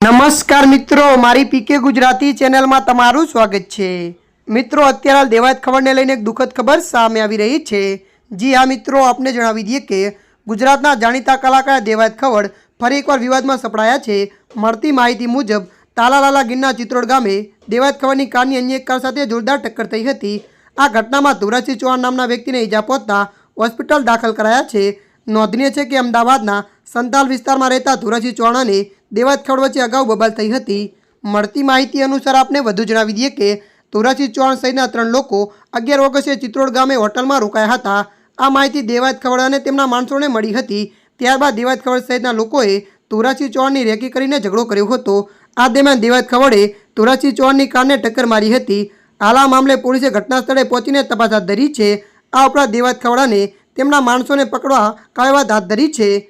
નમસ્કાર મિત્રો, મારી પીકે ગુજરાતી ચેનલમાં તમારું સ્વાગત છે. મિત્રો, અત્યારે દેવાયત ખબરને લઈને એક દુઃખદ ખબર સામે આવી રહી છે. જી હા મિત્રો, આપને જણાવી દઈએ કે ગુજરાતના જાણીતા કલાકાર દેવાયત ખબર ફરી એકવાર વિવાદમાં સપડાયા છે. મળતી માહિતી મુજબ, તાલાલાલા ગીરના ચિત્રોડ ગામે દેવાયત ખબરની કારની અન્ય એક કાર સાથે જોરદાર ટક્કર થઈ હતી. આ ઘટનામાં ધુરાસિંહ ચૌહાણ નામના વ્યક્તિને ઈજા પહોંચતા હોસ્પિટલ દાખલ કરાયા છે. નોંધનીય છે કે અમદાવાદના સંતાલ વિસ્તારમાં રહેતા ધુરાસિંહ ચૌહાણ અને દેવાત ખડ વચ્ચે અગાઉ બબાલ થઈ હતી. મળતી માહિતી અનુસાર આપને વધુ જણાવી દઈએ કે તુરાસી ચૌહાણ સહિતના ત્રણ લોકો અગિયાર ઓગસ્ટે ચિત્રોડ ગામે હોટલમાં રોકાયા હતા. આ માહિતી દેવાત ખવડ અને તેમના માણસોને મળી હતી. ત્યારબાદ દેવાત ખવડ સહિતના લોકોએ તુરાસી ચૌહાણની રેકી કરીને ઝઘડો કર્યો હતો. આ દરમિયાન દેવાત ખવડે તુરાસી ચૌહાણની કારને ટક્કર મારી હતી. હાલ આ મામલે પોલીસે ઘટના સ્થળે પહોંચીને તપાસ હાથ ધરી છે. આ ઉપરાંત દેવાત ખવડાને તેમના માણસોને પકડવા કાર્યવાહી હાથ ધરી છે.